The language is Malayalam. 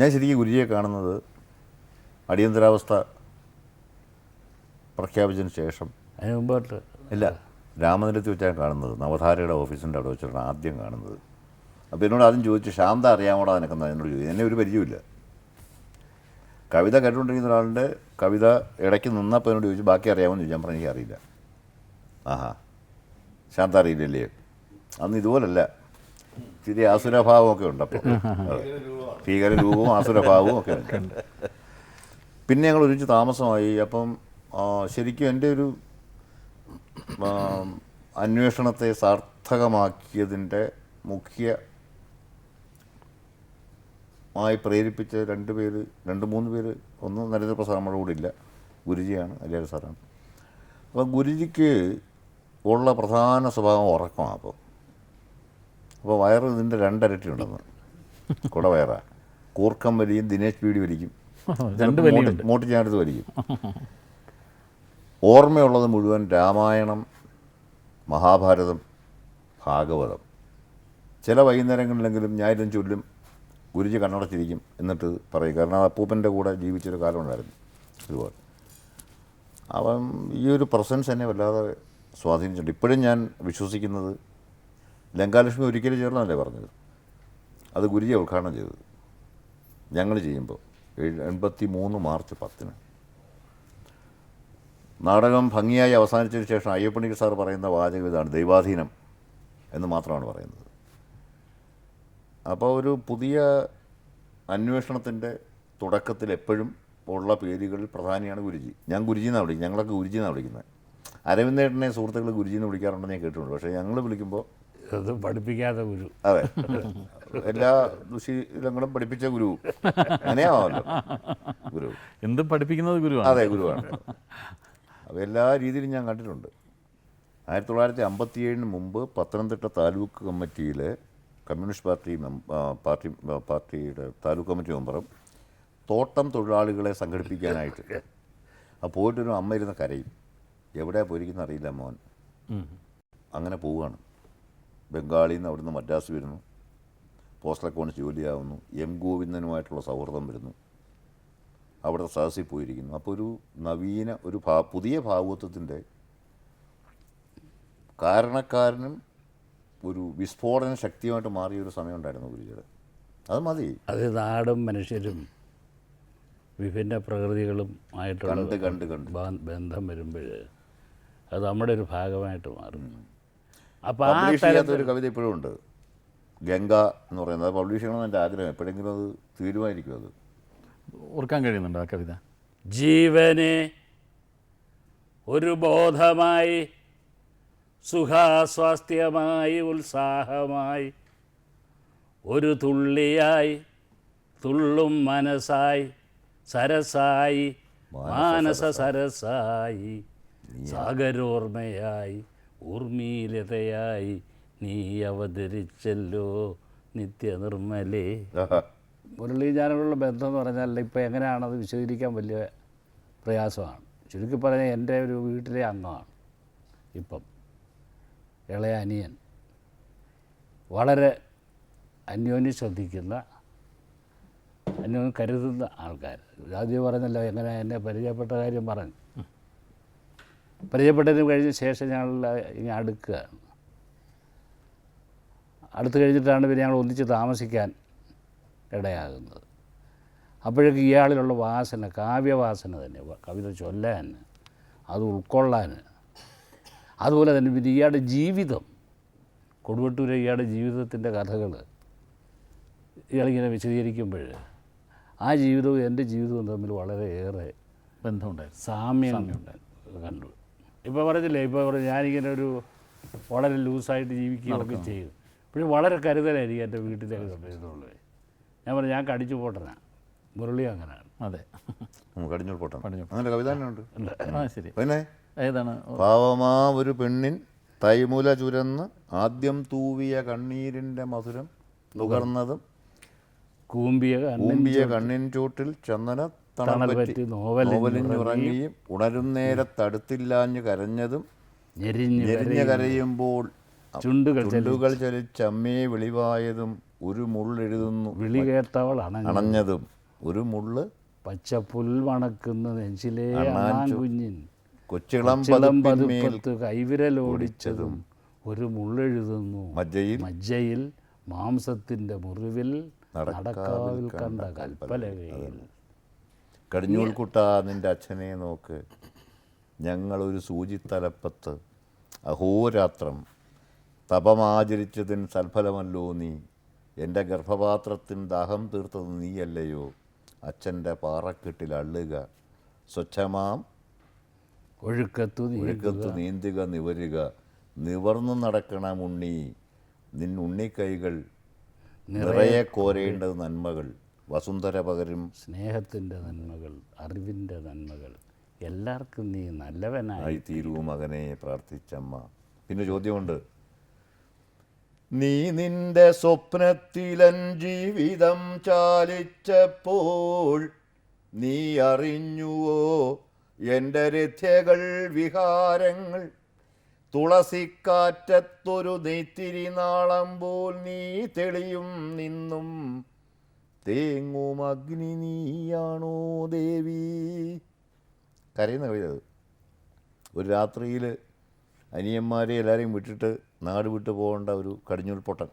ഞാൻ ശരിക്കും ഗുരുജിയെ കാണുന്നത് അടിയന്തരാവസ്ഥ പ്രഖ്യാപിച്ചതിന് ശേഷം. അതിന് മുമ്പായിട്ട്. ഇല്ല രാമനിരത്തി വെച്ചാണ് കാണുന്നത്. നവധാരയുടെ ഓഫീസിന്റെ അവിടെ വെച്ചിട്ടാണ് ആദ്യം കാണുന്നത്. അപ്പോൾ എന്നോട് ആദ്യം ചോദിച്ചു ശാന്ത അറിയാമോടാ നിനക്കെന്നാ എന്നോട് ചോദിച്ചു എന്നെ ഒരു പരിചയമില്ല കവിത കേട്ടുകൊണ്ടിരിക്കുന്ന ഒരാളുടെ കവിത ഇടയ്ക്ക് നിന്നപ്പോൾ എന്നോട് ചോദിച്ചു ബാക്കി അറിയാമെന്ന് ചോദിച്ചു. ഞാൻ പറഞ്ഞു എനിക്കറിയില്ല. ആഹാ ശാന്ത അറിയില്ലല്ലേ? അന്ന് ഇതുപോലല്ല. ഇച്ചിരി ആസുരഭാവമൊക്കെ ഉണ്ട് അപ്പോൾ ഭീകര രൂപവും ആസുരഭാവവും ഒക്കെ ഉണ്ട്. പിന്നെ ഞങ്ങൾ ഒരുമിച്ച് താമസമായി. അപ്പം ശരിക്കും എന്റെ ഒരു അന്വേഷണത്തെ സാർത്ഥകമാക്കിയതിന്റെ മുഖ്യ മായി പ്രേരിപ്പിച്ച രണ്ട് പേര് രണ്ട് മൂന്ന് പേര് ഒന്നും നരേന്ദ്രപ്രസാദ് നമ്മുടെ കൂടെ ഇല്ല. ഗുരുജിയാണ് അലിയാർ സാറാണ്. അപ്പോൾ ഗുരുജിക്ക് ഉള്ള പ്രധാന സ്വഭാവം ഉറക്കമാണ് അപ്പോൾ അപ്പോൾ വയറ് ഇതിന്റെ രണ്ടരട്ടി ഉണ്ടെന്ന്. കുട വയറാ. കൂർക്കം വലിയും ദിനേശ് പീടി വലിക്കും. രണ്ട് വലിയുണ്ട്. മോട്ടി ഞാനടുത്ത് വലിക്കും. ഓർമ്മയുള്ളത് മുഴുവൻ രാമായണം മഹാഭാരതം ഭാഗവതം. ചില വൈകുന്നേരങ്ങളിലെങ്കിലും ഞായറും ചൊല്ലും ഗുരുജി കണ്ണടച്ചിരിക്കും എന്നിട്ട് പറയും. കാരണം അപ്പൂപ്പന്റെ കൂടെ ജീവിച്ചൊരു കാലമുണ്ടായിരുന്നു ഒരുപാട്. അപ്പം ഈ ഒരു പ്രസൻസ് എന്നെ വല്ലാതെ സ്വാധീനിച്ചിട്ടുണ്ട്. ഇപ്പോഴും ഞാൻ വിശ്വസിക്കുന്നത് ലങ്കാലക്ഷ്മി ഒരിക്കലും ചേർന്നല്ലേ പറഞ്ഞത്? അത് ഗുരുജി ഉദ്ഘാടനം ചെയ്തത്. ഞങ്ങൾ ചെയ്യുമ്പോൾ എൺപത്തി മൂന്ന് മാർച്ച് പത്തിന്. നാടകം ഭംഗിയായി അവസാനിച്ചതിന് ശേഷം അയ്യപ്പണിക്ക് സാർ പറയുന്ന വാചകം ഇതാണ് ദൈവാധീനം എന്ന് മാത്രമാണ് പറയുന്നത്. അപ്പോൾ ഒരു പുതിയ അന്വേഷണത്തിന്റെ തുടക്കത്തിൽ എപ്പോഴും ഉള്ള പേരുകളിൽ പ്രധാനിയാണ് ഗുരുജി. ഞാൻ ഗുരുജി എന്നാണ് വിളിക്കുന്നത് ഞങ്ങളൊക്കെ ഗുരുജി എന്നാണ് വിളിക്കുന്നത്. അരവിന്ദേട്ടനെ സുഹൃത്തുക്കൾ ഗുരുജി എന്ന് വിളിക്കാറുണ്ടെന്ന് ഞാൻ കേട്ടിട്ടുണ്ട്. പക്ഷേ ഞങ്ങൾ വിളിക്കുമ്പോൾ അത് പഠിപ്പിക്കാത്ത ഗുരു. അതെ. എല്ലാ ദുശീലങ്ങളും പഠിപ്പിച്ച ഗുരു. അങ്ങനെയാണല്ലോ. ഗുരു. എന്തും പഠിപ്പിക്കുന്നത് ഗുരുവാണ്. അതെ ഗുരുവാണ്. അപ്പോൾ എല്ലാ രീതിയിലും ഞാൻ കണ്ടിട്ടുണ്ട്. ആയിരത്തി തൊള്ളായിരത്തി അമ്പത്തി ഏഴിന് മുമ്പ് പത്തനംതിട്ട താലൂക്ക് കമ്മിറ്റിയിലെ കമ്മ്യൂണിസ്റ്റ് പാർട്ടി മെം- പാർട്ടി പാർട്ടിയുടെ താലൂക്ക് കമ്മിറ്റി മെമ്പറും തോട്ടം തൊഴിലാളികളെ സംഘടിപ്പിക്കാനായിട്ട് ആ പോയിട്ടൊരു അമ്മ ഇരുന്ന കരയും. എവിടെയാണ് പോയിരിക്കുന്ന അറിയില്ല മോൻ. അങ്ങനെ പോവുകയാണ്. ബംഗാളിൽ നിന്ന് അവിടുന്ന് മദ്രാസ് വരുന്നു. പോസ്റ്റൽ അക്കൗണ്ട് ജോലിയാവുന്നു. എം ഗോവിന്ദനുമായിട്ടുള്ള സൗഹൃദം വരുന്നു. അവിടെ സദസ്സിൽ പോയിരിക്കുന്നു. അപ്പോൾ ഒരു നവീന ഒരു ഭാ പുതിയ ഭാവത്വത്തിന്റെ കാരണക്കാരനും ഒരു വിസ്ഫോടന ശക്തിയുമായിട്ട് മാറിയ ഒരു സമയം ഉണ്ടായിരുന്നു ഗുരുജിയുടെ. അത് മതി. അത് നാടും മനുഷ്യരും വിഭിന്ന പ്രകൃതികളും ആയിട്ടുള്ള കണ്ട് കണ്ട് കണ്ട്. ബന്ധം വരുമ്പോൾ അത് നമ്മുടെ ഒരു ഭാഗമായിട്ട് മാറും. അപ്പോൾ ആ പബ്ലിഷ് ചെയ്യാത്ത തരത്തിൽ ഒരു കവിത ഇപ്പോഴും ഉണ്ട്. ഗംഗ എന്ന് പറയുന്നത് അത് പബ്ലിഷ് ചെയ്യണമെന്ന് എന്റെ ആഗ്രഹം. എപ്പോഴെങ്കിലും അത് തീരുമാനിക്കും അത്. ഓർക്കാൻ കഴിയുന്നുണ്ടോ ആ കവിത? ജീവനെ ഒരു ബോധമായി സുഖാസ്വാസ്ഥ്യമായി ഉത്സാഹമായി ഒരു തുള്ളിയായി തുള്ളും മനസ്സായി സരസായി മാനസ സരസായി. സാഗരോർമ്മയായി ഊർമീലതയായി നീ അവതരിച്ചല്ലോ നിത്യനിർമ്മലേ. മുരളീജാനോടുള്ള മുരളി ഞാനുള്ള ബന്ധം എന്ന് പറഞ്ഞാൽ ഇപ്പോൾ എങ്ങനെയാണത് വിശദീകരിക്കാൻ വലിയ പ്രയാസമാണ്. ചുരുക്കി പറഞ്ഞാൽ എന്റെ ഒരു വീട്ടിലെ അംഗമാണ് ഇപ്പം ഇളയ അനിയൻ. വളരെ അന്യോന്യം ശ്രദ്ധിക്കുന്ന അന്യോന്യം കരുതുന്ന ആൾക്കാർ ആദ്യം പറഞ്ഞല്ലോ എങ്ങനെ എന്നെ പരിചയപ്പെട്ട കാര്യം പറഞ്ഞു. പരിചയപ്പെട്ടതിന് കഴിഞ്ഞ ശേഷം ഞങ്ങൾ ഇങ്ങനെ അടുക്കുകയാണ് അടുത്ത് കഴിഞ്ഞിട്ടാണ് പിന്നെ ഞങ്ങൾ ഒന്നിച്ച് താമസിക്കാൻ ഇടയാകുന്നത്. അപ്പോഴേക്ക് ഇയാളിലുള്ള വാസന കാവ്യവാസന തന്നെ കവിത ചൊല്ലാൻ അത് ഉൾക്കൊള്ളാൻ. അതുപോലെ തന്നെ പിന്നെ ഇയാളുടെ ജീവിതം കൊടുവട്ടൂരെ ഇയാളുടെ ജീവിതത്തിന്റെ കഥകൾ ഇയാളിങ്ങനെ വിശദീകരിക്കുമ്പോൾ ആ ജീവിതവും എന്റെ ജീവിതവും തമ്മിൽ വളരെയേറെ ബന്ധമുണ്ടായിരുന്നു. സാമ്യം കണ്ടു. ഇപ്പോൾ പറഞ്ഞില്ലേ ഇപ്പോൾ പറഞ്ഞു ഞാനിങ്ങനെ ഒരു വളരെ ലൂസായിട്ട് ജീവിക്കുകയൊക്കെ ചെയ്യും പിന്നെ വളരെ കരുതലായിരിക്കും എന്റെ വീട്ടിലേക്ക് സമയത്തുള്ളത് ഞാൻ പറഞ്ഞു ഞാൻ കടിച്ചു പോട്ടനാ. മുരളി അങ്ങനെയാണ് അതെ. കടിഞ്ഞു പൊട്ടം അങ്ങനെ കവിത തന്നെ ശരി. പിന്നെ? ഏതാണ്? പാവമാ ഒരു പെണ്ണിൻ തൈമുല ചുരന്ന് ആദ്യം തൂവിയ കണ്ണീരിന്റെ മധുരം നുകർന്നതും കൂമ്പിയ കൂമ്പിയ കണ്ണിൻ ചൂട്ടിൽ ചന്ദന തണൽ പറ്റി. നോവലിഞ്ഞുറങ്ങിയും ഉണരുന്നേരത്തടുത്തില്ലാഞ്ഞു കരഞ്ഞതും ഞെരിഞ്ഞു കരയുമ്പോൾ ചുണ്ടുകൾ ചലിച്ചമ്മയെ വെളിവായതും ഒരു മുള്ളെഴുതുന്നു വിളി കേട്ടവൾ അണഞ്ഞതും ഒരു മുള്ള് പച്ചപ്പുൽ മണക്കുന്ന നെഞ്ചിലേ കുഞ്ഞിൻ കൊച്ചിളം പതുപ്പത്ത് കൈവിരലോടിച്ചതും ഒരു മുള്ളെഴുതുന്നു മജ്ജയിൽ മജ്ജയിൽ മാംസത്തിന്റെ മുറിവിൽ നടക്കാവിൽ കണ്ട കൽപ്പലകയിൽ കടിഞ്ഞൂൽ കുട്ട നിന്റെ അച്ഛനെ നോക്ക്. ഞങ്ങളൊരു സൂചിത്തലപ്പത്ത് അഹോരാത്രം തപമാചരിച്ചതിൻ സൽഫലമല്ലോ നീ. എന്റെ ഗർഭപാത്രത്തിൻ ദാഹം തീർത്തത് നീയല്ലയോ. അച്ഛന്റെ പാറക്കെട്ടിൽ അള്ളുക. സ്വച്ഛമാം. ഒഴുക്കത്തു ഒഴുക്കത്ത് നീന്തുക നിവരുക. നിവർന്നു നടക്കണം ഉണ്ണി. നിൻ ഉണ്ണിക്കൈകൾ നിറയെ കോരേണ്ടത് നന്മകൾ. വസുന്ധര പകരും സ്നേഹത്തിന്റെ നന്മകൾ അറിവിന്റെ നന്മകൾ എല്ലാവർക്കും നീ നല്ലവനായി തീരൂ മകനെ പ്രാർത്ഥിച്ചമ്മ. പിന്നെ ചോദ്യമുണ്ട്. നീ നിന്റെ സ്വപ്നത്തിലൻ ജീവിതം ചാലിച്ചപ്പോൾ നീ അറിഞ്ഞുവോ എന്റെ രഥ്യകൾ വിഹാരങ്ങൾ? തുളസിക്കാറ്റത്തൊരു നെയ്ത്തിരി നാളം പോൽ നീ തെളിയും നിന്നും തേങ്ങും അഗ്നി നീയാണോ ദേവി? കരയുന്ന കവിത അത്. ഒരു രാത്രിയിൽ അനിയന്മാരെ എല്ലാവരെയും വിട്ടിട്ട് നാട് വിട്ടു പോകേണ്ട ഒരു കടിഞ്ഞൂൽ പൊട്ടൻ